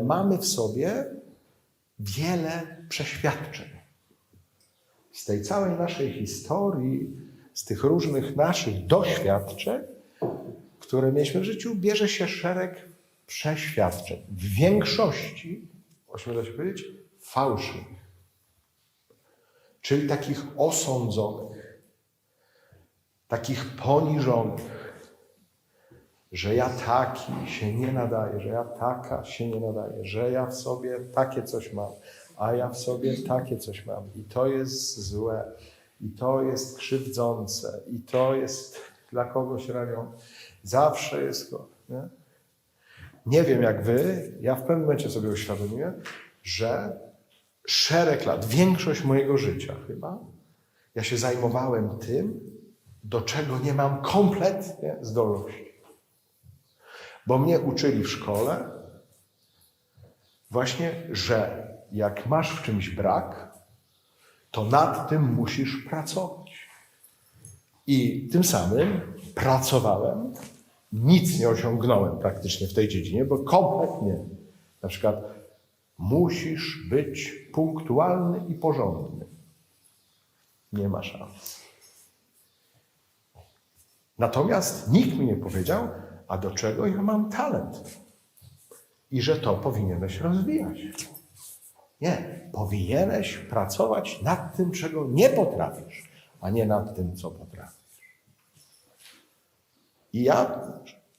Mamy w sobie wiele przeświadczeń. Z tej całej naszej historii, z tych różnych naszych doświadczeń, które mieliśmy w życiu, bierze się szereg przeświadczeń. W większości, ośmielę się powiedzieć, fałszywych. Czyli takich osądzonych, takich poniżonych, że ja taki się nie nadaję, że ja taka się nie nadaję, że ja w sobie takie coś mam, a ja w sobie takie coś mam i to jest złe, i to jest krzywdzące, i to jest dla kogoś raniące. Zawsze jest to. Nie? nie wiem jak wy, ja w pewnym momencie sobie uświadomiłem, że szereg lat, większość mojego życia chyba, ja się zajmowałem tym, do czego nie mam kompletnie zdolności. Bo mnie uczyli w szkole właśnie, że jak masz w czymś brak, to nad tym musisz pracować. I tym samym pracowałem, nic nie osiągnąłem praktycznie w tej dziedzinie, bo kompletnie na przykład musisz być punktualny i porządny. Nie ma szans. Natomiast nikt mi nie powiedział, a do czego ja mam talent. I że to powinieneś rozwijać. Nie, powinieneś pracować nad tym, czego nie potrafisz, a nie nad tym, co potrafisz. I ja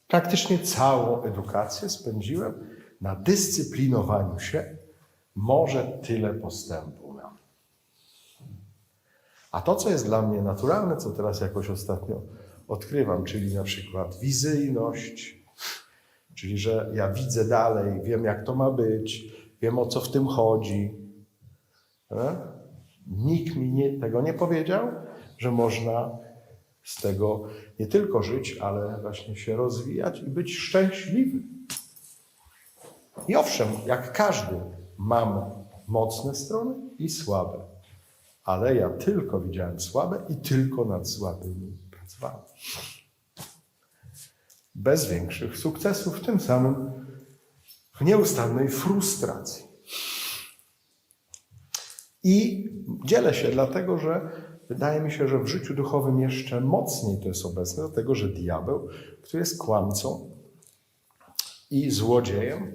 praktycznie całą edukację spędziłem na dyscyplinowaniu się. Może tyle postępu mam. A to, co jest dla mnie naturalne, co teraz jakoś ostatnio odkrywam, czyli na przykład wizyjność, czyli że ja widzę dalej, wiem jak to ma być, wiem o co w tym chodzi. E? Nikt mi nie, tego nie powiedział, że można z tego nie tylko żyć, ale właśnie się rozwijać i być szczęśliwy. I owszem, jak każdy, mam mocne strony i słabe, ale ja tylko widziałem słabe i tylko nad słabymi pracowałem. Bez większych sukcesów, tym samym w nieustannej frustracji. I dzielę się dlatego, że wydaje mi się, że w życiu duchowym jeszcze mocniej to jest obecne, dlatego że diabeł, który jest kłamcą i złodziejem,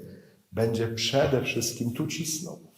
będzie przede wszystkim tu cisnął.